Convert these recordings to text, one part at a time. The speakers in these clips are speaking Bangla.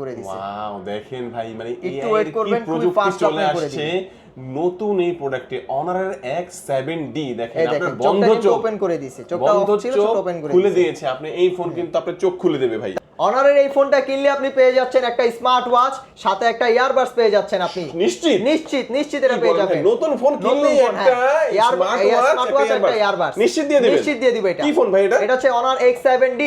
করে দিছে। ওয়াও দেখেন ভাই মানে একটু কি করবেন, খুবই ফাস্ট চলে আসছে। নতুন এই প্রোডাক্টে অনারের X7D দেখেন এই আপনার দেখেন বন্ধ চোখ। ওপেন করে দিছে। চোখটা ওপেন করে খুলে দিয়েছে। আপনি এই ফোন কিন্তু আপনার চোখ খুলে দেবে ভাই। অনারের এই ফোনটা কিনলে আপনি পেয়ে যাচ্ছেন একটা স্মার্ট ওয়াচ সাথে একটা ইয়ারবাডস পেয়ে যাচ্ছেন আপনি। নিশ্চিত? নিশ্চিত নিশ্চিত এটা পেয়ে যাবেন। নতুন ফোন ফোন, একটা হ্যাঁ। স্মার্ট ওয়াচ একটা earbuds। নিশ্চিত দিয়ে দিবেন? নিশ্চিত দিয়ে দিবে এটা। কি ফোন ভাই এটা? এটা হচ্ছে অনার X7D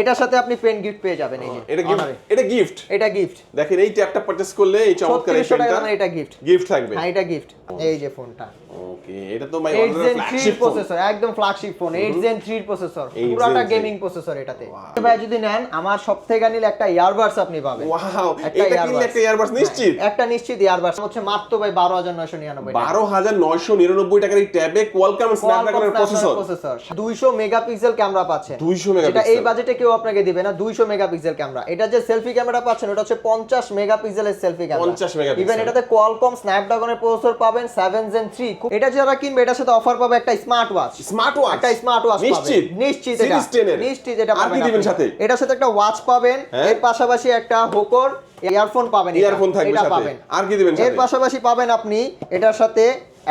এটার সাথে আপনি পেন গিফট পেয়ে যাবেন এই যে এটা গিফট এটা গিফট এটা গিফট দেখেন এই ট্যাবটা পারচেজ করলে এই চমৎকার এই 3600 টাকা পেনটা দামের এটা গিফট গিফট থাকবে। হ্যাঁ এটা গিফট এই যে ফোনটা ওকে এটা তো ভাই 8 অনারের Gen 3 ফ্ল্যাগশিপ প্রসেসর একদম ফ্ল্যাগশিপ ফোন 8 Gen 3 প্রসেসর 8 পুরাটা Gen 3 গেমিং প্রসেসর এটাতে। ভাই যদি নেন আমার সবথেকে নিলে একটা ইয়ারবাডস আপনি পাবেন। ওয়াও এটা কিনলে একটা ইয়ারবাডস নিশ্চিত হ্যাঁ, একটা নিশ্চিত ইয়ারবাডস হচ্ছে মাত্র ভাই 12999 টাকা। বারো হাজার নয়শো নিরানব্বই টাকার এই ট্যাবে কোয়ালকাম স্ন্যাপড্রাগনের প্রসেসর প্রসেসর 200 মেগাপিক্সেল ক্যামেরা পাচ্ছেন 200 যেটা এই বাজেটে কেউ আপনাকে দিবে না 200 মেগাপিক্সেল ক্যামেরা। এটা যে সেলফি ক্যামেরা পাচ্ছেন ওটা হচ্ছে 50 মেগাপিক্সেলের সেলফি ক্যামেরা। 50 megapixel। ইভেন এটাতে কোয়ালকম স্ন্যাপড্রাগনের প্রসেসর পাবেন 7 Gen 3 এটা যারা কিনবে এটার সাথে অফার পাবে একটা স্মার্ট ওয়াচ স্মার্ট ওয়াচ একটা স্মার্ট ওয়াচ নিশ্চিত। নিশ্চিত এটা। সিরিজ 10 এর। নিশ্চিত এটা আর কি দিবেন সাথে? এটার সাথে একটা ওয়াচ পাবেন। হ্যাঁ। এর পাশাপাশি একটা হোকর ইয়ারফোন পাবেন ইয়ারফোন থাকবে সাথে। আর কি দিবেন এর পাশাপাশি পাবেন আপনি এটার সাথে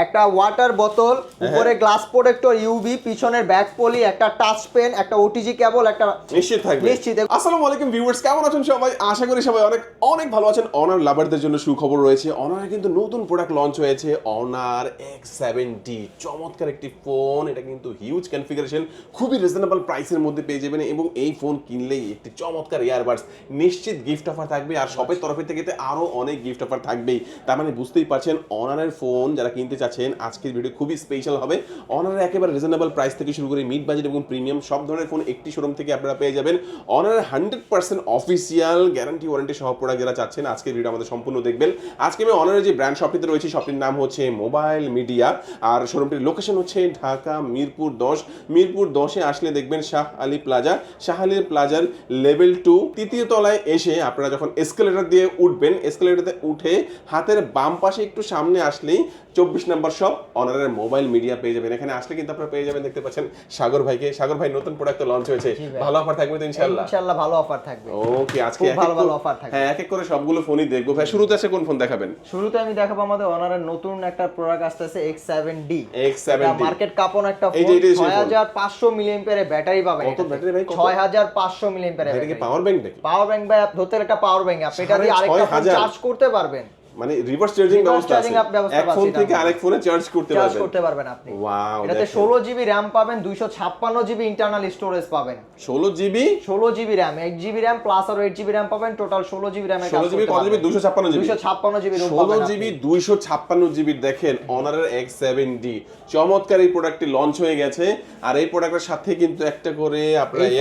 একটা ওয়াটার বোতল হ্যাঁ। উপরে গ্লাস প্রোটেক্টর ইউভি পিছনের ব্যাক পলি একটা টাচ পেন একটা ওটিজি কেবল একটা নিশ্চিত থাকবে। নিশ্চিত। আসসালামু আলাইকুম ভিউয়ার্স কেমন আছেন সবাই? আশা করি সবাই অনেক অনেক ভালো আছেন। অনার লাভারদের জন্য সুখবর রয়েছে। অনারে কিন্তু নতুন প্রোডাক্ট লঞ্চ হয়েছে। অনার এক্স সেভেন্টি চমৎকার একটি ফোন এটা কিন্তু হিউজ কনফিগারেশন খুবই রিজনেবল প্রাইসের মধ্যে পেয়ে যাবেন এবং এই ফোন কিনলেই একটি চমৎকার ইয়ারবাডস নিশ্চিত গিফট অফার থাকবে। আর শপের তরফের থেকে তো আরও অনেক গিফট অফার থাকবেই। তার মানে বুঝতেই পারছেন অনারের ফোন যারা কিনতে চাচ্ছেন আজকের ভিডিও খুবই স্পেশাল হবে। অনারের একেবারে রিজনেবল প্রাইস থেকে শুরু করে মিড বাজেট এবং প্রিমিয়াম সব ধরনের ফোন একটি শোরুম থেকে আপনারা পেয়ে যাবেন। অনারের hundred percent official guarantee warranty সহ প্রোডাক্ট যারা চাচ্ছেন, আজকের ভিডিও আমাদের সম্পূর্ণ দেখবেন। আজকে আমি অনারের যে ব্র্যান্ড শপটিতে রয়েছে শপটির নাম হচ্ছে মোবাইল মিডিয়া আর শোরুমটির লোকেশন হচ্ছে ঢাকা, মিরপুর দশ। মিরপুর দশে আসলে দেখবেন শাহ আলী প্লাজা শাহ আলী প্লাজার লেভেল টু তৃতীয় তলায় এসে আপনারা যখন এসকেলেটর দিয়ে উঠবেন এসকেলেটরতে উঠে হাতের বাম পাশে একটু সামনে আসলেই চব্বিশ নাম্বার শপ অনারের মোবাইল মিডিয়া পেয়ে যাবেন। এখানে আসলে কিন্তু আপনারা পেয়ে যাবেন দেখতে পাচ্ছেন সাগর ভাইকে। সাগর ভাই নতুন প্রোডাক্ট লঞ্চ হয়েছে। ভালো অফার থাকবে তো ইনশাআল্লাহ? ইনশাআল্লাহ ভালো অফার থাকবে। ওকে আজকে ভালো ভালো offer থাকবে। হ্যাঁ এক এক করে সবগুলো ফোনই দেখব। ভাই শুরুতে আছে কোন ফোন দেখাবেন? শুরুতে আমি দেখাবো আমাদের অনারের নতুন একটা প্রোডাক্ট আসতেছে X7D X7D মার্কেট কাপন একটা ফোন যে এটাই সেই ফোন। 6500 মিলিঅ্যাম্পিয়ারের ব্যাটারি পাবেন কত battery ভাই, কত? 6500 মিলিঅ্যাম্পিয়ারের এটা কি ব্যাটারি পাওয়ার ব্যাংক নাকি? পাওয়ার ব্যাংক ভাই ধরতে একটা পাওয়ার ব্যাংক আপনি এটা দিয়ে আরেকটা চার্জ করতে পারবেন। মানে রিভার্স চার্জিং ব্যবস্থা আছে। এক ফোন থেকে আরেক ফোনে চার্জ করতে পারবেন। চার্জ করতে পারবেন আপনি। ওয়াও এটাতে ষোলো জিবি র্যাম পাবেন দুইশো ছাপ্পান্ন জিবি ইন্টারনাল স্টোরেজ পাবেন। ষোলো জিবি ষোলো জিবি র্যাম এক জিবি র্যাম প্লাস আরও এইট জিবি র্যাম পাবেন টোটাল ষোলো জিবি র্যাম ষোলো জিবি কত জিবি দুশো ছাপ্পান্ন জিবি দুইশো ছাপ্পান্ন জিবি রুম ষোলো পাবেন জিবি দুইশো ছাপ্পান্ন জিবি দেখেন অনারের এক্স সেভেন ডি চমৎকার এই প্রোডাক্টটি লঞ্চ হয়ে গেছে। আর এই প্রোডাক্টের সাথে কিন্তু একটা করে আপনার ফোন-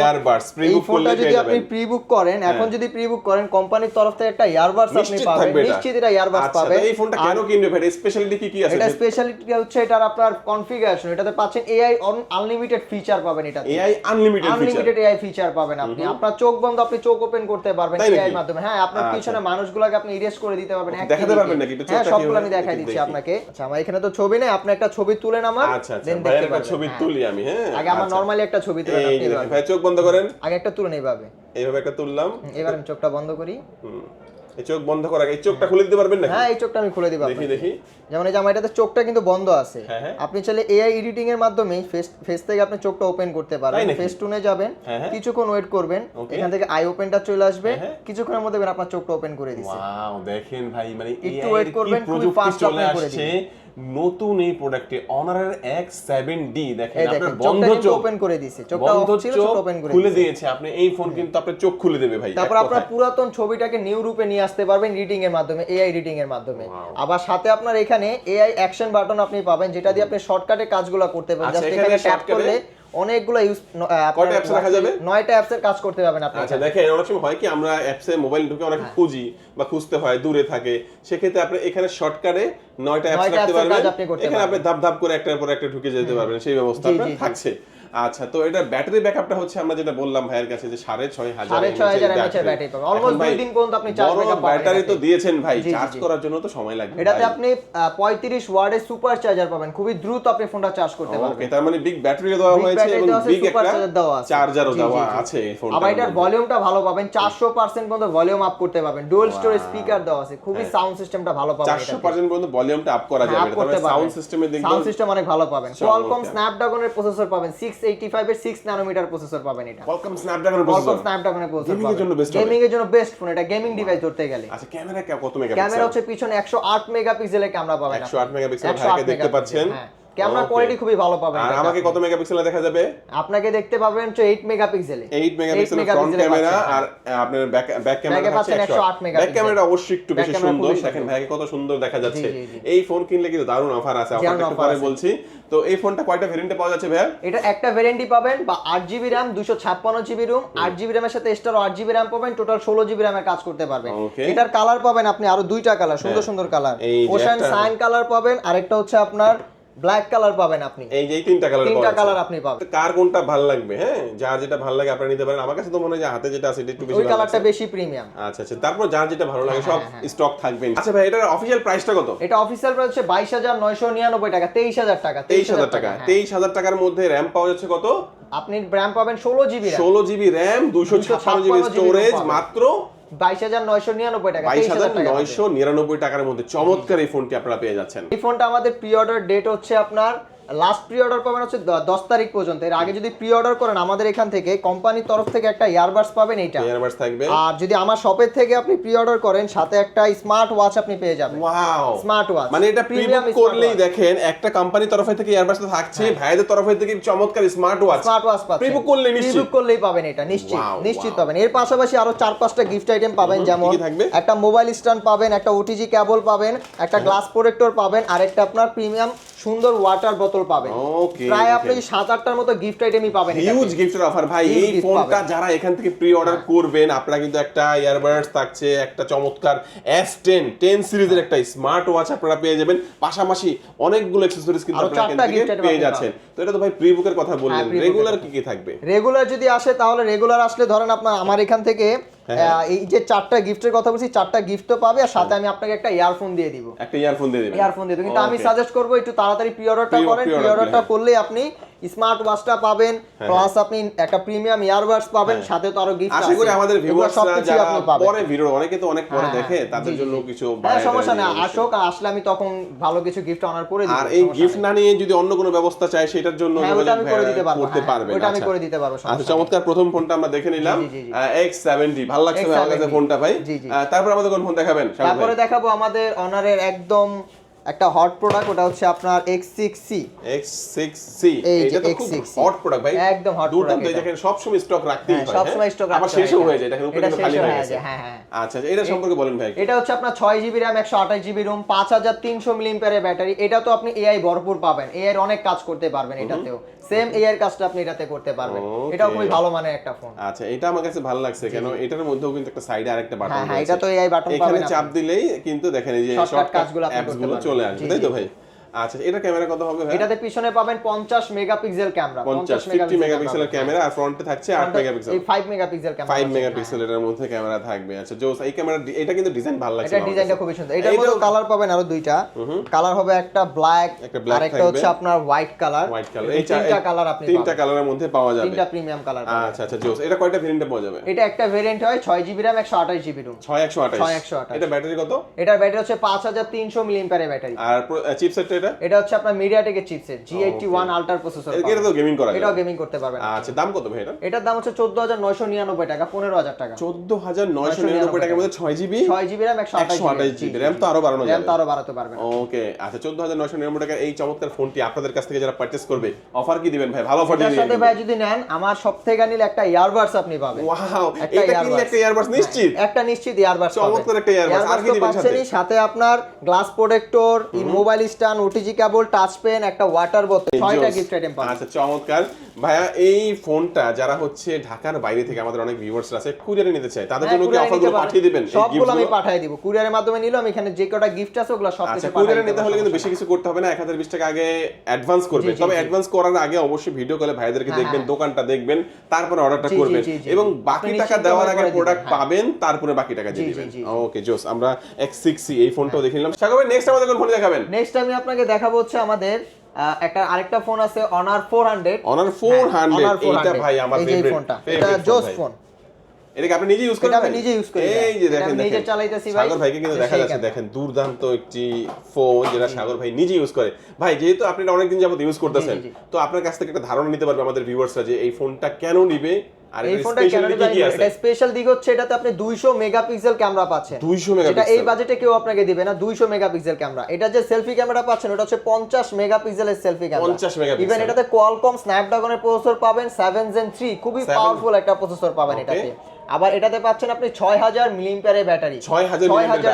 প্রি বুক করলে ফোনটা যদি আপনি প্রি বুক করেন এখন যদি প্রি বুক করেন কোম্পানির তরফ থেকে একটা ইয়ারবাডস আপনি পাবেন। নিশ্চিত এটা ইয়ারবাডস আচ্ছা পাবেন তো এই ফোনটা কেন কিনবে ভাই? স্পেশালিটি কি কি আছে এটা স্পেশালিটি হচ্ছে এটার আপনার কনফিগারেশন এটাতে পাচ্ছেন এআই আনলিমিটেড ফিচার পাবেন এটাতে। AI unlimited unlimited AI feature পাবেন আপনি। আপনার চোখ বন্ধ আপনি চোখ ওপেন করতে পারবেন এআই মাধ্যমে। হ্যাঁ আপনার আচ্ছা। পিছনে মানুষগুলোকে আপনি ইরেজ করে দিতে পারবেন দেখাতে পারবেন নাকি? হ্যাঁ সবগুলো আমি দেখাই দিচ্ছি আপনাকে। আচ্ছা আমার এখানে তো ছবি নেই আপনি একটা ছবি তুলেন আমার আচ্ছা আচ্ছা। দেখতে পারবেন, ছবি হ্যাঁ। তুলি আমি হ্যাঁ। আগে আমার। নরমালি একটা ছবি তুলেন আপনি। ভাই চোখ বন্ধ করেন। আগে একটা তুলেন এইভাবে। এইভাবে একটা তুললাম। এবার আমি চোখটা বন্ধ করি। হুম। এই চোখ বন্ধ করা এই চোখটা খুলে দিতে পারবেন নাকি? হ্যাঁ এই চোখটা আমি খুলে দিব দেখি দেখি। যেমন এই যে আমার এটাতে চোখটা কিন্তু বন্ধ আছে। হ্যাঁ, হ্যাঁ। আপনি চাইলে এআই এডিটিং এর মাধ্যমে ফেস ফেস থেকে আপনি চোখটা ওপেন করতে পারবেন? ফেস টুনে যাবেন। হ্যাঁ। কিছুক্ষণ ওয়েট করবেন। এখান থেকে আই ওপেনটা চলে আসবে। কিছুক্ষণের মধ্যে আপনার চোখটা ওপেন করে দিচ্ছে ওয়াও দেখেন ভাই মানে একটু কি করবেন, খুবই ফাস্ট ওপেন করে নতুন এই প্রোডাক্টে অনারের X7D দেখেন এই আপনার দেখেন বন্ধ চোখ। ওপেন করে দিয়েছে। চোখটা বন্ধ ছিল চোখ ওপেন করে খুলে দিয়েছে। আপনি এই ফোন কিন্তু আপনার চোখ খুলে দেবে ভাই তারপর আপনার পুরাতন ছবিটাকে নিউ রূপে নিয়ে আসতে পারবেন রিডিং এর মাধ্যমে এআই রিডিং এর মাধ্যমে। আবার সাথে আপনার এখানে এআই অ্যাকশন বাটন আপনি পাবেন যেটা দিয়ে আপনি শর্টকাটে কাজগুলো করতে পারবেন আচ্ছা, জাস্ট এখানে এখানে ট্যাপ করলে অনেকগুলো ইউজ কয়টা অ্যাপস রাখা যাবে? নয়টা অ্যাপস এর কাজ করতে পারবেন আপনি আচ্ছা দেখেন অনেক সময় হয় কি আমরা অ্যাপসে মোবাইল ঢুকে অনেক হ্যাঁ। খুঁজি বা খুঁজতে হয় দূরে থাকে সেক্ষেত্রে আপনি এখানে শর্টকাটে নয়টা অ্যাপস রাখতে পারবেন এখানে আপনি ধাপ ধাপ করে একটার পর একটা ঢুকে যেতে পারবেন সেই ব্যবস্থা। থাকছে আচ্ছা তো এটা ব্যাটারি ব্যাকআপটা হচ্ছে আমরা যেটা বললাম ভাইয়ের কাছে যে সাড়ে ছয় হাজার সাড়ে ছয় হাজার mAh এর পাবেন। Almost দুই দিন পর্যন্ত আপনি charge backup পাবেন ব্যাটারি তো দিয়েছেন ভাই চার্জ করার জন্য তো সময় লাগবে এটাতে আপনি পঁয়ত্রিশ ওয়ার্ডের সুপার চার্জার পাবেন। খুবই দ্রুত আপনি ফোনটা চার্জ করতে ওকে পারবেন। তার মানে বিগ ব্যাটারিও দেওয়া হয়েছে এবং বিগ একটা charger দেওয়া আছে। চার্জারও দেওয়া আছে এই ফোনটার আবার এটার ভলিউমটা ভালো পাবেন। চারশো পার্সেন্ট পর্যন্ত ভলিউম আপ করতে পারবেন ডুয়াল স্টোরেজ স্পিকার দেওয়া আছে। খুবই সাউন্ড সিস্টেমটা ভালো পাবেন চারশো পার্সেন্ট পর্যন্ত ভলিউমটা আপ করা হ্যাঁ, যাবে তবে সাউন্ড। সিস্টেমের দিক সাউন্ড সিস্টেম অনেক ভালো পাবেন। কোয়ালকম স্ন্যাপড্রাগনের প্রসেসর পাবেন। 685 এর সিক্স ন্যানোমিটার প্রসেসর পাবেন এটা। কলকম স্ন্যাপড্রাগন প্রসেসর কলকম স্ন্যাপড্রাগনের প্রসেসর গেমিং এর জন্য বেস্ট গেমিং এর জন্য বেস্ট ফোন এটা গেমিং ডিভাইস ধরতে গেলে। আচ্ছা ক্যামেরা কত মেগাপিক্সেল? ক্যামেরা হচ্ছে পিছনে 108 মেগাপিক্সেলের ক্যামেরা পাবেন 108 মেগাপিক্সেল 108 ভাইকে দেখতে পাচ্ছেন। হ্যাঁ। ক্যামেরা. কোয়ালিটি খুবই ভালো পাবেন আর আমাকে। কত মেগাপিক্সেলে দেখা যাবে? আপনাকে দেখতে পাবেন হচ্ছে 8 মেগাপিক্সেলে 8 মেগাপিক্সেল ফ্রন্ট ক্যামেরা আর আপনার ব্যাক ব্যাক ক্যামেরা পাচ্ছেন 108 108 মেগাপিক্সেল। ব্যাক ক্যামেরা অবশ্যই একটু বেশি সুন্দর। দেখেন ভাইকে কত সুন্দর দেখা যাচ্ছে। এই ফোন কিনলে কিন্তু দারুণ অফার আছে। অফারটা একটু পরে বলছি। তো এই ফোনটা কয়টা ভেরিয়েন্টে পাওয়া যাচ্ছে ভাইয়া? এটা একটা ভ্যারিয়েন্টই পাবেন বা আট জিবি র্যাম দুশো ছাপ্পান্ন জিবি রুম আট জিবি র্যামের সাথে এক্সট্রা আট জিবি র্যাম পাবেন টোটাল ষোলো জিবি র্যামের কাজ করতে পারবেন। এটার কালার পাবেন আপনি আরও দুইটা কালার সুন্দর হ্যাঁ। সুন্দর কালার ওশান সাইন কালার পাবেন আরেকটা হচ্ছে আপনার ব্ল্যাক কালার পাবেন আপনি। এই যে তিনটা কালার তিনটা কালার আপনি পাবেন। কার কোনটা ভালো লাগবে হ্যাঁ? যার যেটা ভালো লাগে আপনারা নিতে পারেন। আমার কাছে তো মনে হয় যে হাতে যেটা আছে এটা একটু বেশি ওই কালারটা বেশি প্রিমিয়াম আচ্ছা আচ্ছা। তারপর যার যেটা ভালো লাগে হ্যাঁ, সব স্টক থাকবে। আচ্ছা ভাই এটার অফিসিয়াল প্রাইসটা কত? এটা অফিসিয়াল প্রাইস হচ্ছে বাইশ হাজার নয়শো নিরানব্বই টাকা তেইশ হাজার টাকা তেইশ হাজার টাকা হ্যাঁ। তেইশ হাজার টাকার মধ্যে র্যাম পাওয়া যাচ্ছে কত? আপনি র্যাম পাবেন ষোলো জিবি র্যাম ষোলো জিবি র্যাম দুশো ছাপ্পান্ন জিবি স্টোরেজ মাত্র বাইশ হাজার নয়শো নিরানব্বই টাকা বাইশ তেইশ হাজার হাজার টাকা নয়শো নিরানব্বই টাকার মধ্যে চমৎকার এই ফোনটি আপনারা পেয়ে যাচ্ছেন। এই ফোনটা আমাদের প্রি অর্ডার ডেট হচ্ছে আপনার লাস্ট প্রি অর্ডার পাবেন হচ্ছে দশ তারিখ পর্যন্ত। এর আগে যদি প্রি অর্ডার করেন আমাদের এখান থেকে কোম্পানির তরফ থেকে একটা ইয়ারবাডস পাবেন এইটা। ইয়ারবাডস থাকবে। আর যদি আমার শপের থেকে আপনি প্রি অর্ডার করেন সাথে একটা স্মার্ট ওয়াচ আপনি পেয়ে যাবেন। ওয়াও স্মার্ট ওয়াচ মানে এটা প্রিমিয়াম করলেই দেখেন একটা কোম্পানির তরফ থেকে ইয়ারবাডস তো থাকছে ভাইদের তরফ থেকে চমৎকার স্মার্ট ওয়াচ স্মার্ট ওয়াচ পাচ্ছেন। Pre-book করলেই নিশ্চিত। Pre-book করলেই পাবেন এটা নিশ্চিত। নিশ্চিত পাবেন। এর পাশাপাশি আরও চার পাঁচটা গিফট আইটেম পাবেন যেমন? একটা মোবাইল স্ট্যান্ড পাবেন একটা ওটিজি কেবল পাবেন একটা গ্লাস প্রোটেক্টর পাবেন আর একটা আপনার প্রিমিয়াম সুন্দর ওয়াটার বোতল পাবেন। ওকে প্রায় আপনি সাত আটটার মতো গিফট আইটেমই পাবেন। হিউজ গিফটের অফার ভাই এই ফোনটা হ্যাঁ। যারা এখান থেকে প্রি অর্ডার করবেন আপনারা কিন্তু একটা ইয়ারবাডস থাকছে একটা চমৎকার S10 10 সিরিজের একটা স্মার্ট ওয়াচ আপনারা পেয়ে যাবেন। পাশাপাশি অনেকগুলো অ্যাকসেসরিজ কিন্তু আপনারা এখান থেকে পেয়ে যাচ্ছেন। তো এটা তো ভাই প্রি বুকের কথা বললেন। রেগুলার কি কি থাকবে? রেগুলার যদি আসে তাহলে রেগুলার আসলে ধরেন আপনার আমার এখান থেকে হ্যাঁ। এই যে চারটা গিফটের কথা বলছি চারটা গিফট পাবে আর সাথে আমি আপনাকে একটা ইয়ারফোন দিয়ে দিব। একটা ইয়ারফোন দিয়ে দিব ইয়ারফোন দিয়ে দিব। কিন্তু আমি সাজেস্ট করব একটু তাড়াতাড়ি প্রি অর্ডারটা করেন প্রি অর্ডারটা হ্যাঁ। করলে আপনি স্মার্ট ওয়াচটা পাবেন প্লাস আপনি একটা প্রিমিয়াম ইয়ারবাডস পাবেন সাথে তো আরও গিফট হ্যাঁ। আশা করি আমাদের ভিউয়ার্সরা যারা পরে ভিডিও অনেকে তো অনেক পরে হ্যাঁ, দেখে হ্যাঁ, তাদের জন্য কিছু হ্যাঁ সমস্যা না আসুক আর আসলে আমি তখন ভালো কিছু গিফট অনার করে দিব আর এই গিফট না নিয়ে যদি অন্য কোনো ব্যবস্থা চায় সেটার জন্য হ্যাঁ ওটা আমি করে দিতে পারব করতে হ্যাঁ, পারবেন ওটা আমি আচ্ছা। করে দিতে পারব আচ্ছা চমৎকার প্রথম ফোনটা আমরা দেখে নিলাম জি, জি, জি। এক্স সেভেন্টি ভালো লাগছে আমার কাছে ফোনটা ভাই? তারপর আমাদের কোন ফোন দেখাবেন তারপরে দেখাবো আমাদের অনারের একদম একটা হট প্রোডাক্ট ওটা হচ্ছে আপনার এক্স সিক্স সি X6C এই যে এটা তো খুব হট প্রোডাক্ট ভাই। একদম দুর্দান্ত product এটা। দেখেন সব সময় স্টক রাখতেই হ্যাঁ হয় সব? সময় স্টক আবার শেষও হয়ে। যায় দেখেন উপরে শেষ খালি হয়ে গেছে। হ্যাঁ হ্যাঁ। আচ্ছা আচ্ছা, এটা সম্পর্কে বলেন ভাই। এটা হচ্ছে আপনার ছয় জিবি র্যাম একশো আঠাশ জিবি রুম পাঁচ হাজার তিনশো ব্যাটারি এটা তো আপনি এআই ভরপুর পাবেন। এআই এর অনেক কাজ করতে পারবেন এটাতেও। সেম এআই এর কাজটা আপনি এটাতে করতে পারবেন। এটাও খুবই ভালো মানের একটা ফোন আচ্ছা এটা আমার কাছে ভালো লাগছে কেন এটার মধ্যেও কিন্তু একটা সাইডে আরেকটা বাটন হ্যাঁ হ্যাঁ এটা তো এআই বাটন পাবেন এখানে চাপ দিলেই কিন্তু দেখেন এই যে শর্টকাট কাজগুলো আপনি করতে পারবেন। চলে আসবে জি, তাই তো জি। ভাই আচ্ছা এটা ক্যামেরা কত হবে ভাই? এটাতে পিছনে পাবেন পঞ্চাশ মেগাপিক্সেল ক্যামেরা 50 50 মেগাপিক্সেলের ক্যামেরা। আর ফ্রন্টে থাকছে 8 মেগাপিক্সেল। এই ফাইভ মেগাপিক্সেল ক্যামেরা 5 মেগাপিক্সেল এর মধ্যে ক্যামেরা থাকবে। আচ্ছা জোস এই ক্যামেরা এটা কিন্তু ডিজাইন ভালো লাগছে এটা ডিজাইনটা। খুবই সুন্দর। এটার মধ্যে কালার পাবেন আরও দুইটা। কালার হবে একটা ব্ল্যাক আর একটা হচ্ছে আপনার হোয়াইট কালার হোয়াইট কালার এই তিনটা কালার আপনি তিনটা কালারের মধ্যে পাওয়া যাবে। তিনটা প্রিমিয়াম কালার আচ্ছা আচ্ছা জোস এটা কয়টা ভেরিয়েন্টে পাওয়া যাবে? এটা একটা ভেরিয়েন্ট হয় ছয় জিবি র্যাম একশো আঠাশ জিবি রুম 6128 6128 এটা ব্যাটারি কত? এটার ব্যাটারি হচ্ছে পাঁচ হাজার তিনশো মিলিমিটারের ব্যাটারি আর চিপসেটটা এটা? এটা হচ্ছে আপনার মিডিয়াটেকের চিপসেট জি এইটটি ওয়ান আল্ট্রার প্রসেসর এটা তো গেমিং করা এটাও গেমিং করতে পারবেন। আচ্ছা দাম কত ভাই এটা? এটার দাম হচ্ছে চোদ্দ হাজার নয়শো নিরানব্বই টাকা পনেরো হাজার টাকা। চোদ্দ হাজার নয়শো নিরানব্বই টাকার মধ্যে ছয় জিবি ছয় জিবি র্যাম একশো একশো আঠাশ জিবি র্যাম তো আরও বাড়ানো যাবে। তো আরও বাড়াতে পারবেন। ওকে আচ্ছা চোদ্দ হাজার নয়শো নিরানব্বই টাকার এই চমৎকার ফোনটি আপনাদের কাছ থেকে যারা পারচেস করবে অফার কি দিবেন ভাই? ভালো অফার দিয়ে সাথে ভাই যদি নেন আমার সব থেকে নিলে একটা ইয়ারবাডস আপনি পাবেন। ওয়াও এটা কিনলে একটা ইয়ারবাডস নিশ্চিত? একটা নিশ্চিত ইয়ারবাডস চমৎকার একটা earbuds। আর কি দিবেন সাথে? সাথে আপনার glass protector mobile stand OTG cable touch pen একটা ওয়াটার বোতল ছয়টা গিফট আইটেম পাবেন। আচ্ছা চমৎকার। ভাইয়া এই ফোনটা যারা হচ্ছে ঢাকার বাইরে থেকে আমাদের অনেক ভিউয়ার্স আছে কুরিয়ারে নিতে চায় তাদের জন্য কি হ্যাঁ, অফারগুলো পাঠিয়ে দিবেন? সবগুলো আমি পাঠিয়ে দিব। কুরিয়ারের মাধ্যমে নিলাম এখানে যে কটা গিফট আছে ওগুলো সব আচ্ছা কুরিয়ারে নিতে হলে কিন্তু বেশি কিছু করতে হবে না এক হাজার বিশ টাকা আগে অ্যাডভান্স করবেন। তবে অ্যাডভান্স করার আগে অবশ্যই ভিডিও কলে ভাইদেরকে হ্যাঁ, দেখবেন হ্যাঁ। দোকানটা দেখবেন তারপরে অর্ডারটা করবেন। এবং বাকি টাকা দেওয়ার আগে প্রোডাক্ট হ্যাঁ। পাবেন তারপরে বাকি টাকা দিয়ে দিবেন। ওকে জোস আমরা এক্স সিক্স সি এই ফোনটাও দেখে নিলাম। সাগর নেক্সট আমাদের কোন ফোন দেখাবেন? নেক্সট আমি আপনাকে দেখাবো হচ্ছে আমাদের একটা আরেকটা ফোন আছে Honor four hundred Honor four hundred এইটা ভাই আমার ফেভারিট ফোনটা এটা জোস ফোন এটাকে আপনি নিজে ইউজ করেন এটা আমি নিজে use করি, এই যে এটা দেখেন আমি নিজে চালাইতেছি, ভাই। সাগর ভাইকে কিন্তু দেখা যাচ্ছে দেখেন দুর্দান্ত একটি ফোন যেটা সাগর ভাই নিজে ইউজ করে। ভাই যেহেতু আপনি এটা অনেকদিন যাবত ইউজ করতেছেন। তো আপনার কাছ থেকে একটা ধারণা নিতে পারবে আমাদের ভিউয়ার্সরা যে এই ফোনটা কেন নিবে এই ফোনটা কেন এটা স্পেশাল দিক হচ্ছে এটাতে আপনি 200 মেগাপিক্সেল ক্যামেরা পাচ্ছেন। 200 যেটা এই বাজেটে কেউ আপনাকে দিবে না 200 মেগাপিক্সেল ক্যামেরা। এটা যে সেলফি ক্যামেরা পাচ্ছেন ওটা হচ্ছে 50 মেগাপিক্সেলের সেলফি ক্যামেরা। 50 মেগাপিক্সেল। ইভেন এটাতে কোয়ালকম স্ন্যাপড্রাগনের প্রসেসর পাবেন 7 জেন 3 খুবই পাওয়ারফুল একটা প্রসেসর পাবেন এটাতে। আবার এটাতে পাচ্ছেন আপনি 6000 মিলিঅ্যাম্পিয়ারের ব্যাটারি 6000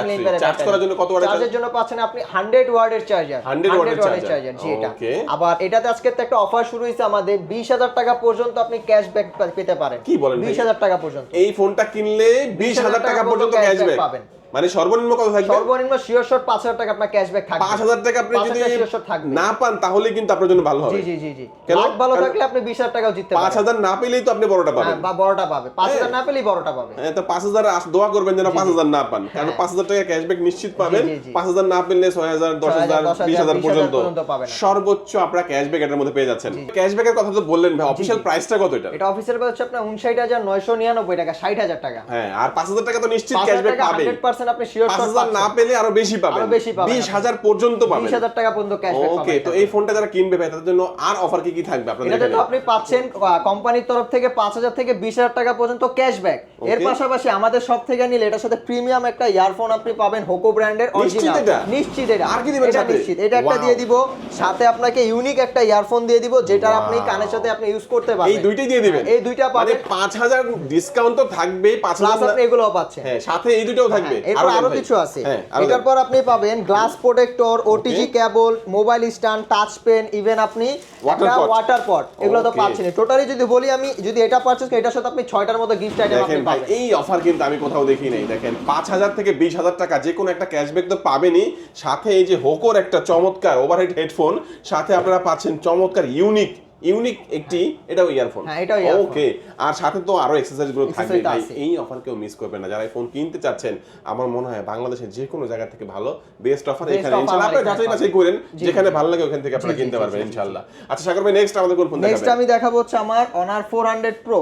milliampere battery। Charge করার জন্য কত এর চার্জের জন্য পাচ্ছেন আপনি 100 ওয়াটের চার্জার 100 watt এর charger। চার্জার জি এটা। আবার এটাতে আজকে তো একটা অফার শুরু হয়েছে আমাদের 20000 টাকা পর্যন্ত আপনি ক্যাশব্যাক পেতে পারেন কি বলেন ভাই? 20000 টাকা পর্যন্ত এই ফোনটা কিনলে বিশ হাজার টাকা পর্যন্ত ক্যাশব্যাক পাবেন। মানে সর্বনিম্ন কত থাকবে? সর্বনিম্ন শিওর শট 5000 টাকা আপনার ক্যাশব্যাক থাকবে। 5000 টাকা আপনি যদি না পান তাহলে কিন্তু আপনার জন্য ভালো হবে। জি জি জি জি। লাখ ভালো থাকলে আপনি 20000 টাকাও জিততে পারবেন 5000 না পেলেই তো আপনি বড়টা পাবেন। হ্যাঁ, বা বড়টা পাবে। 5000 হ্যাঁ। না পেলেই বড়টা পাবে। হ্যাঁ তো 5000 দোয়া করবেন যেন 5000 না পান। কারণ হ্যাঁ। 5000 টাকা ক্যাশব্যাক নিশ্চিত পাবেন। 5000 না পেলে 6000 10000 20000 পর্যন্ত সর্বোচ্চ আপনারা ক্যাশব্যাক এর মধ্যে পেয়ে যাচ্ছেন। ক্যাশব্যাকের কথা তো বললেন ভাই অফিশিয়াল প্রাইসটা কত এটা? এটা অফিশিয়াল প্রাইস হচ্ছে আপনার 59999 টাকা 60000 টাকা। হ্যাঁ আর 5000 টাকা তো নিশ্চিত ক্যাশব্যাক পাবে 100% পার্সেন্ট আপনি শিওর শট না পেলে আরও বেশি পাবেন। আরও বেশি পাবেন 20000 পর্যন্ত পাবেন। 20000 টাকা পর্যন্ত ক্যাশ পাবেন ওকে তো এই ফোনটা যারা কিনবে ভাই তাদের জন্য আর অফার কি কি থাকবে আপনাদের এটা তো আপনি পাচ্ছেন কোম্পানির তরফ থেকে 5000 থেকে 20000 টাকা পর্যন্ত ক্যাশব্যাক এর পাশাপাশি আমাদের সব থেকে নিলে এটার সাথে প্রিমিয়াম একটা ইয়ারফোন আপনি পাবেন হোকো ব্র্যান্ডের অরিজিনাল নিশ্চিত এটা? আর কি দিবেন এটা নিশ্চিত। এটা একটা দিয়ে দিব সাথে আপনাকে ইউনিক একটা ইয়ারফোন দিয়ে দিব যেটা আপনি কানের সাথে আপনি ইউজ করতে পারবেন। এই দুইটাই দিয়ে দিবেন? এই দুইটা পাবেন। মানে 5000 ডিসকাউন্ট তো থাকবেই 5000 আপনি এগুলোও পাচ্ছেন। হ্যাঁ সাথে এই দুটোও হ্যাঁ, থাকবে। এরপর আরও কিছু আছে। হ্যাঁ এটার পর আপনি পাবেন glass protector OTG cable mobile stand touch pen even আপনি। ওয়াটার পট এগুলো তো পাচ্ছেন টোটালি যদি বলি আমি যদি এটা পারচেজ করি এটার সাথে আপনি ছয়টার মতো গিফট আইটেম আপনি পাবেন। এই অফার কিন্তু আমি কোথাও দেখি নাই। দেখেন পাঁচ হাজার থেকে বিশ হাজার টাকা যে কোনো একটা ক্যাশব্যাক তো পাবেনই। সাথে এই যে হোকোর একটা চমৎকার ওভারহেড হেডফোন সাথে আপনারা পাচ্ছেন চমৎকার ইউনিক ইউনিক একটি এটাও ইয়ারফোন হ্যাঁ, এটাও। ওকে আর সাথে তো আরও এক্সারসাইজগুলো থাকবে। ভাই এই অফার কেউ মিস করবেন না। যারা ফোন কিনতে চাচ্ছেন আমার মনে হয় বাংলাদেশের যে কোনো জায়গা থেকে ভালো বেস্ট অফার এখানে ইনশাআল্লাহ আপনারা যাচাই বাছাই করেন যেখানে ভালো লাগে ওখান থেকে আপনারা কিনতে পারবেন। ইনশাআল্লাহ আচ্ছা সাগর ভাই নেক্সট আমাদের কোন ফোন দেখাবেন? নেক্সট আমি দেখাবো হচ্ছে আমার Honor four hundred pro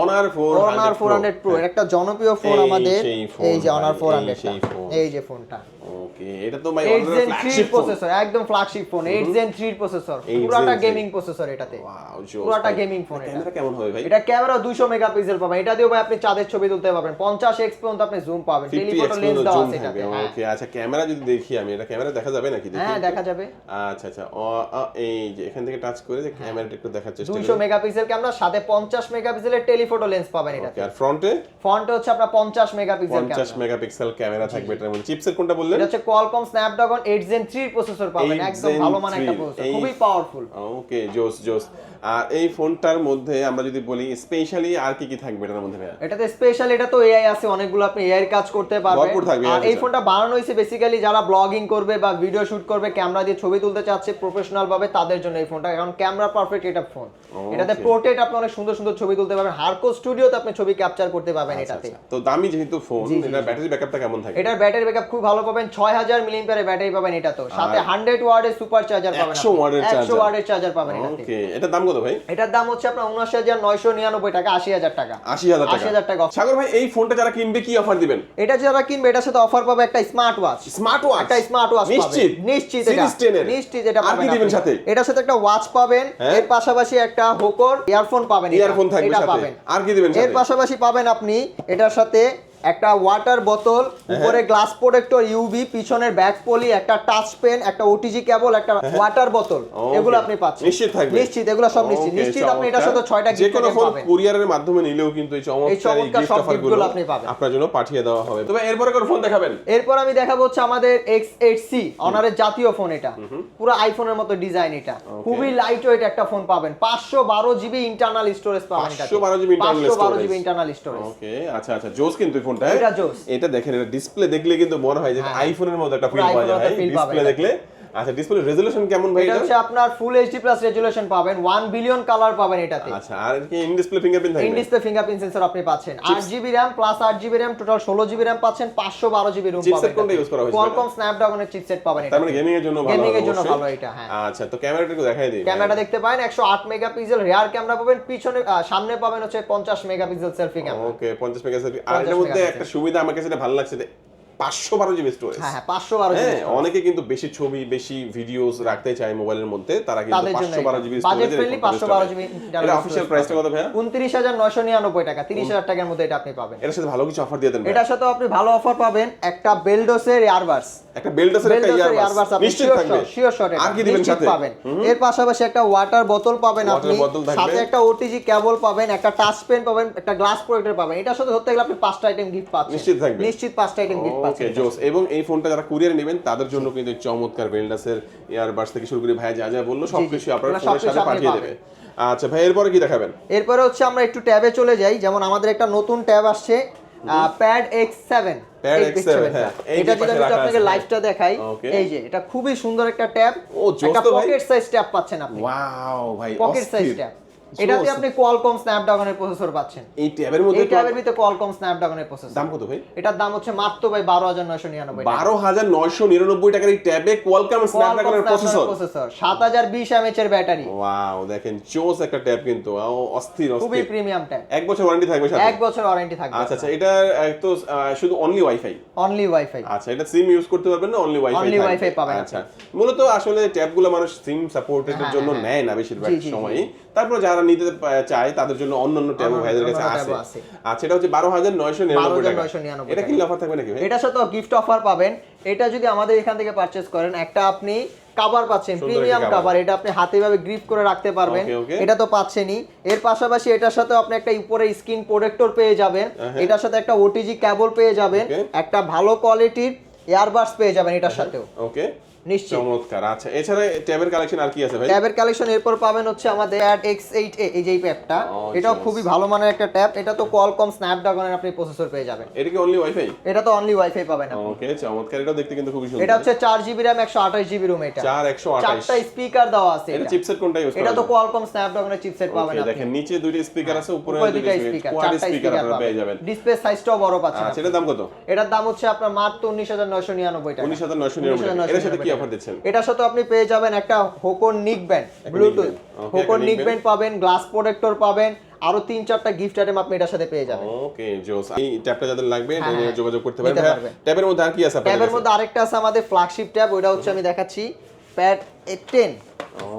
Honor four Honor four hundred pro একটা জনপ্রিয় ফোন আমাদের। এই যে অনার সেই phone। এই যে ফোনটা ওকে এটা তো ভাই এইট ফ্ল্যাগশিপ প্রসেসর একদম flagship phone eight gen three processor 8 gaming processor এটাতে। ওয়াও জোস পুরাটা gaming phone এটা। ক্যামেরা কেমন হবে ভাই? এটা ক্যামেরা 200 মেগাপিক্সেল পাবেন। এটা দিয়েও ভাই আপনি চাঁদের ছবি তুলতে পারবেন। 50 পর্যন্ত আপনি জুম পাবেন। 50 লেন্স আছে এটাতে হ্যাঁ। ওকে আচ্ছা ক্যামেরা যদি দেখি আমি এটা ক্যামেরা দেখা যাবে নাকি দেখি হ্যাঁ দেখা যাবে। আচ্ছা আচ্ছা এই যে এখান থেকে টাচ করে যে ক্যামেরাটা একটু দেখার চেষ্টা 200 করি। মেগাপিক্সেল ক্যামেরা সাথে 50 মেগাপিক্সেলের টেলিফটো লেন্স পাবেন ওকে এটাতে। আর ফ্রন্টে ফন্টে হচ্ছে আপনার 50 মেগাপিক্সেল 50 ক্যামেরা মেগাপিক্সেল ক্যামেরা থাকবে এটার মধ্যে। কোনটা বললেন? এটা হচ্ছে Qualcomm Snapdragon 8 Gen 3 প্রসেসর পাবেন একদম ভালো মানের একটা প্রসেসর খুবই পাওয়ারফুল ওকে জোস জোস আর এই ফোনটার মধ্যে আমরা যদি বলি স্পেশালি আর কি কি থাকবে এটার মধ্যে এটাতে স্পেশাল এটা তো এআই আছে অনেকগুলো আপনি এআই এর কাজ করতে পারবেন। আর এই ফোনটা বানানো হয়েছে বেসিক্যালি যারা ব্লগিং করবে বা ভিডিও শুট করবে ক্যামেরা দিয়ে ছবি তুলতে চাচ্ছে প্রফেশনাল ভাবে তাদের জন্য এই ফোনটা। কারণ ক্যামেরা পারফেক্ট এটা ফোন এটাতে পোর্ট্রেট আপনি অনেক সুন্দর সুন্দর ছবি তুলতে পারবেন। হারকো স্টুডিওতে আপনি ছবি ক্যাপচার করতে পারবেন এটাতে। আচ্ছা, তো দামি যেহেতু ফোন এটার ব্যাটারি ব্যাকআপটা কেমন থাকে? এটার ব্যাটারি ব্যাকআপ খুব ভালো পাবেন। ছয় হাজার মিলিমিটারের ব্যাটারি পাবেন এটা তো। সাথে হান্ড্রেড ওয়ার্ডের সুপার চার্জার পাবেন একশো। ওয়ার্ডের চার্জার পাবেন ওকে এটার দাম কত ভাই? এটার দাম হচ্ছে আপনার উনআশি হাজার নয়শো নিরানব্বই টাকা আশি হাজার টাকা। আশি হাজার আশি হাজার টাকা। সাগর ভাই এই ফোনটা যারা কিনবে কি অফার দিবেন? এটা যারা কিনবে এটার সাথে অফার পাবে একটা স্মার্ট ওয়াচ স্মার্ট ওয়াচ একটা স্মার্ট ওয়াচ নিশ্চিত? নিশ্চিত এটা। সিরিজ 10 এর। নিশ্চিত এটা আর কি পাবেন দিবেন সাথে? এটার সাথে একটা ওয়াচ পাবেন। হ্যাঁ? এর পাশাপাশি একটা হোকর ইয়ারফোন পাবেন। ইয়ারফোন থাকবে এটা সাথে। পাবেন। আর কি দিবেন এর পাশাপাশি পাবেন আপনি এটার সাথে একটা ওয়াটার বোতল হ্যাঁ। উপরে গ্লাস প্রোটেক্টর ইউভি পিছনের ব্যাক পলি একটা টাচ পেন একটা ওটিজি কেবল একটা ওয়াটার বোতল হ্যাঁ। এগুলো আপনি পাচ্ছেন। নিশ্চিত থাকবে। নিশ্চিত এগুলো সব নিশ্চিত। নিশ্চিত আপনি এটার সাথে চমৎকার। ছয়টা যে গিফট কোনো ফোন কুরিয়ারের মাধ্যমে নিলেও কিন্তু এই চমৎকার এই চমৎকার গিফট সব অফার gift গুলো গুলো আপনি পাবেন। আপনার জন্য পাঠিয়ে দেওয়া হবে। তবে এরপরে কোন ফোন দেখাবেন? এরপর আমি দেখাবো হচ্ছে আমাদের এক্স এইট সি অনারের জাতীয় ফোন এটা। পুরো আইফোনের মতো ডিজাইন এটা। খুবই লাইট ওয়েট একটা ফোন পাবেন। পাঁচশো বারো জিবি ইন্টারনাল স্টোরেজ পাবেন এটা 512 GB internal পাঁচশো বারো storage। GB internal storage okay আচ্ছা আচ্ছা। জোস কিন্তু এই ফোনটা এটা দেখেন এটা ডিসপ্লে দেখলে কিন্তু মনে হয় যে হ্যাঁ। আইফোনের মতো একটা ফিল পাওয়া যায়। ডিসপ্লে দেখলে আচ্ছা ডিসপ্লে রেজোলিউশন কেমন ভাই এটা এটা? হচ্ছে আপনার ফুল এইচডি প্লাস রেজুলেশন পাবেন ওয়ান বিলিয়ন কালার পাবেন এটাতে। আচ্ছা আর কি ইন ডিসপ্লে ফিঙ্গারপ্রিন্ট থাকবে? ইন ডিসপ্লে ফিঙ্গারপ্রিন্ট সেন্সর আপনি পাচ্ছেন। আট জিবি র্যাম প্লাস আট জিবি র্যাম টোটাল ষোলো জিবি র্যাম পাচ্ছেন পাঁচশো বারো জিবি রুম Chipset পাবেন কোনটা use করা হয়েছে কোয়ালকম স্ন্যাপড্রাগনের চিপসেট পাবেন তার মানে গেমিং এর জন্য ভালো হবে এর জন্য ভালো এটা, হ্যাঁ। আচ্ছা তো ক্যামেরাটা একটু দেখাই দিই। ক্যামেরাটা দেখতে পাবেন একশো আট মেগাপিক্সেল রেয়ার ক্যামেরা পাবেন পিছনে সামনে পাবেন হচ্ছে পঞ্চাশ megapixel selfie camera okay 50 megapixel আর 50 এর মধ্যে একটা সুবিধা আমার কাছে এটা ভালো লাগছে যে 512 জিবি স্টোরেজ হ্যাঁ হ্যাঁ পাঁচশো বারো হ্যাঁ অনেকে কিন্তু বেশি ছবি বেশি ভিডিওস রাখতে চায় মোবাইলের মধ্যে তারা কিন্তু 512 জিবি বাজেট ফ্রেন্ডলি পাঁচশো বারো জিবি এটা অফিশিয়াল প্রাইসটা কত ভাইয়া? উনত্রিশ হাজার নয়শো নিরানব্বই টাকা তিরিশ হাজার টাকার মধ্যে এটা আপনি পাবেন। এর সাথে ভালো কিছু অফার দিয়ে দেন এটার সাথে আপনি ভালো অফার পাবেন একটা বেলডোসের এয়ারবাস একটা একটা বেলডোসের এয়ারবাস নিশ্চিত থাকবে। শিওর শট আর কি দিবেন সাথে? পাবেন। এর পাশাপাশি একটা ওয়াটার বোতল পাবেন আপনি। সাথে একটা ওটিজি কেবল পাবেন একটা টাচ পেন পাবেন একটা গ্লাস প্রোটেক্টর পাবেন। এটার সাথে ধরতে গেলে আপনি পাঁচটা আইটেম গিফট পাচ্ছেন। নিশ্চিত থাকবে। নিশ্চিত পাঁচটা আইটেম গিফট ওকে জোস এবং এই ফোনটা যারা কুরিয়ারে নেবেন তাদের জন্য কিন্তু চমৎকার ইয়ারবাস থেকে শুরু করে ভাই যা যা বলল সবকিছু আপনার ফোনের সাথে পাঠিয়ে আচ্ছা ভাই এরপরে কি দেখাবেন? এরপরে হচ্ছে আমরা একটু ট্যাবে চলে যাই যেমন আমাদের একটা নতুন ট্যাব আসছে প্যাড এক্স সেভেন X7, হ্যাঁ। এটা যদি পাশে আমি আপনাকে লাইভটা দেখাই এই যে এটা খুবই সুন্দর একটা ট্যাব একটা। পকেট সাইজ ট্যাব পাচ্ছেন আপনি। ওয়াও ভাই পকেট সাইজ ট্যাব এটাতে। আপনি কোয়ালকম স্ন্যাপড্রাগনের প্রসেসর পাচ্ছেন। এই ট্যাবের মধ্যে এই ট্যাবের ভিতরে কোয়ালকম স্ন্যাপড্রাগনের প্রসেসর দাম কত ভাই? এটার দাম হচ্ছে মাত্র ভাই বারো হাজার নয়শো নিরানব্বই বারো হাজার নয়শো নিরানব্বই টাকার এই ট্যাবে কোয়ালকাম স্ন্যাপড্রাগনের প্রসেসর প্রসেসর সাত হাজার এর ব্যাটারি। ওয়াও দেখেন চোস একটা ট্যাব কিন্তু। ও, অস্থির খুবই প্রিমিয়াম ট্যাব এক বছর ওয়ারেন্টি থাকবে সাথে? এক বছর ওয়ারেন্টি থাকবে। আচ্ছা আচ্ছা এটা তো শুধু অনলি ওয়াইফাই অনলি ওয়াইফাই আচ্ছা এটা সিম ইউজ করতে পারবেন না? অনলি ওয়াইফাই Only Wi-Fi পাবেন আচ্ছা। মূলত আসলে ট্যাবগুলো মানুষ সিম সাপোর্টের হ্যাঁ, জন্য হ্যাঁ। নেয় না বেশিরভাগ। সময়ই তারপর যারা নিতে চায় তাদের জন্য অন্যান্য ট্যাব অন্যান্য- ভাইদের কাছে আছে। আচ্ছা এটা হচ্ছে বারো হাজার নয়শো নিরানব্বই টাকা। 12,999 এটা কি। অফার থাকবে নাকি এটার সাথে গিফট অফার পাবেন। এটা যদি আমাদের এখান থেকে পারচেজ করেন একটা আপনি কাভার পাচ্ছেন প্রিমিয়াম কাভার এটা আপনি হাতে ভাবে গ্রিপ করে রাখতে পারবেন. এটা তো পাচ্ছেনই। এর পাশাপাশি এটার সাথে আপনি একটা উপরে স্ক্রিন প্রোটেক্টর পেয়ে যাবেন. এটার সাথে একটা ওটিজি কেবল পেয়ে যাবেন। একটা ভালো কোয়ালিটির এয়ারবাডস পেয়ে যাবেন এটার সাথেও। ওকে চমৎকার। আচ্ছা এছাড়া ট্যাবের কালেকশন আর কি আছে ভাই? ট্যাবের কালেকশন এরপর পাবেন হচ্ছে আমাদের অ্যাড এক্স এইট এই যে ট্যাবটা এটাও খুবই ভালো মানের একটা ট্যাব। এটা তো কোয়ালকম স্ন্যাপড্রাগনের আপনি প্রসেসর পেয়ে যাবেন। এটা কি অনলি ওয়াইফাই এটা তো অনলি ওয়াইফাই পাবেন আপনি। ওকে চমৎকার। এটাও দেখতে কিন্তু খুবই এটা হচ্ছে চার জিবি র্যাম একশো আঠাশ জিবি রুম এটা। চার একশো আঠাশ। চারটা স্পিকার দেওয়া আছে এটা এটা। চিপসেট কোনটা ইউজ এটা তো কোয়ালকম স্ন্যাপড্রাগনের চিপসেট পাবেন আপনি। দেখেন নিচে দুইটা স্পিকার আছে উপরে উপরে দুইটা দুইটা স্পিকার চারটা স্পিকার স্পিকার আপনারা পেয়ে যাবেন। ডিসপ্লে সাইজটাও বড় পাচ্ছেন আচ্ছা এটার দাম কত? এটার দাম হচ্ছে আপনার মাত্র উনিশ হাজার নয়শো নিরানব্বই টাকা। উনিশ হাজার নয়শো নিরানব্বই টাকা। এটার সাথে কি অফার দিচ্ছেন? এটার সাথে আপনি পেয়ে যাবেন একটা হোকন নিক ব্যান্ড ব্লুটুথ হোকন নিক ব্যান্ড পাবেন গ্লাস প্রোটেক্টর পাবেন আরও তিন চারটা গিফট আইটেম আপনি এটার সাথে পেয়ে যাবেন। ওকে জোস এই ট্যাবটা যাদের লাগবে এটা হ্যাঁ, হ্যাঁ। যোগাযোগ করতে নিতে পারেন পারবে। ট্যাবের মধ্যে আর কি আছে ট্যাবের মধ্যে আরেকটা আছে আমাদের ফ্ল্যাগশিপ ট্যাব ওটা হচ্ছে আমি দেখাচ্ছি প্যাড টেন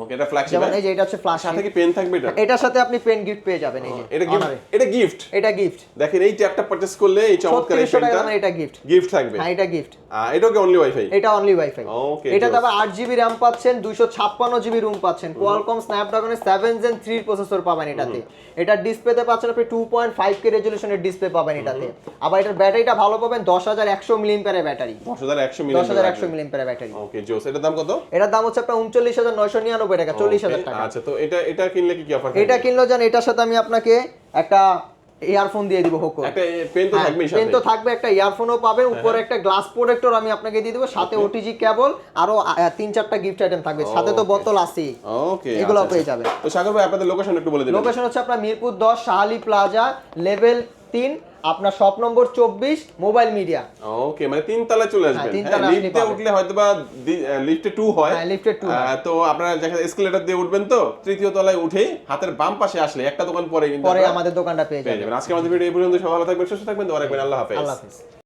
ওকে এটা ফ্ল্যাগশিপ যেমন এই যে এটা হচ্ছে সাথে কি পেন থাকবে এটা? এটার সাথে আপনি পেন গিফট পেয়ে যাবেন এই যে এটা গিফট এটা গিফট এটা গিফট দেখেন এই ট্যাবটা পারচেজ করলে এই চমৎকার এই পেনটা দামের এটা গিফট গিফট থাকবে। হ্যাঁ এটা গিফট এটাও কি অনলি ওয়াইফাই এটা অনলি ওয়াইফাই Okay, এটাতে Joss. আবার আট জিবি র্যাম পাচ্ছেন দুইশো ছাপ্পান্ন জিবি রুম পাচ্ছেন। কোয়ালকম স্ন্যাপড্রাগনের সেভেন জেন থ্রির প্রসেসর পাবেন এটাতে। এটা ডিসপ্লেতে পাচ্ছেন আপনি টু পয়েন্ট ফাইভ কে রেজলিউশনের ডিসপ্লে পাবেন এটাতে। আবার এটার ব্যাটারিটা ভালো পাবেন দশ হাজার একশো মিলিয়ন ব্যাটারি। দশ হাজার একশো দশ মিলিয়ন মিলিয়ন ব্যাটারি। ওকে জোস এটার দাম কত? এটার দাম হচ্ছে আপনার উনচল্লিশ টাকা চল্লিশ হাজার Okay, টাকা। আচ্ছা তো এটা এটা কিনলে কি কি অফার এটা কিনলো এটার সাথে আমি আপনাকে একটা ইয়ারফোন দিয়ে দিব হোকো একটা পেন তো থাকবেই পেন তো থাকবে একটা ইয়ারফোনও পাবেন উপরে একটা গ্লাস প্রোটেক্টর আমি আপনাকে দিয়ে দেবো সাথে ওটিজি কেবল আরও তিন চারটা গিফট আইটেম থাকবে। সাথে তো বোতল আছেই। ওকে এগুলো পেয়ে যাবেন। তো সাগর ভাই আপনাদের লোকেশন একটু বলে দিবেন। লোকেশন হচ্ছে আপনার মিরপুর দশ শাহালি প্লাজা লেভেল তিন আপনার শপ নম্বর চব্বিশ মোবাইল মিডিয়া। ওকে মানে তিন তলায় চলে আসবেন। তিন হ্যাঁ লিফটে উঠলে হয়তো বা লিফটে টু হয়। লিফটে হয়। আহ, তো আপনারা যেখানে এসকেলেটর দিয়ে উঠবেন তো তৃতীয় তলায় উঠে হাতের বাম পাশে আসলে একটা দোকান পরে কিন্তু পরে আমাদের দোকানটা পেয়ে যাবেন। আজকে আমাদের ভিডিও এই পর্যন্ত সবাই ভালো থাকবেন সুস্থ থাকবেন। দোয়া রাখবেন। আল্লাহ হাফেজ। আল্লাহ হাফিজ।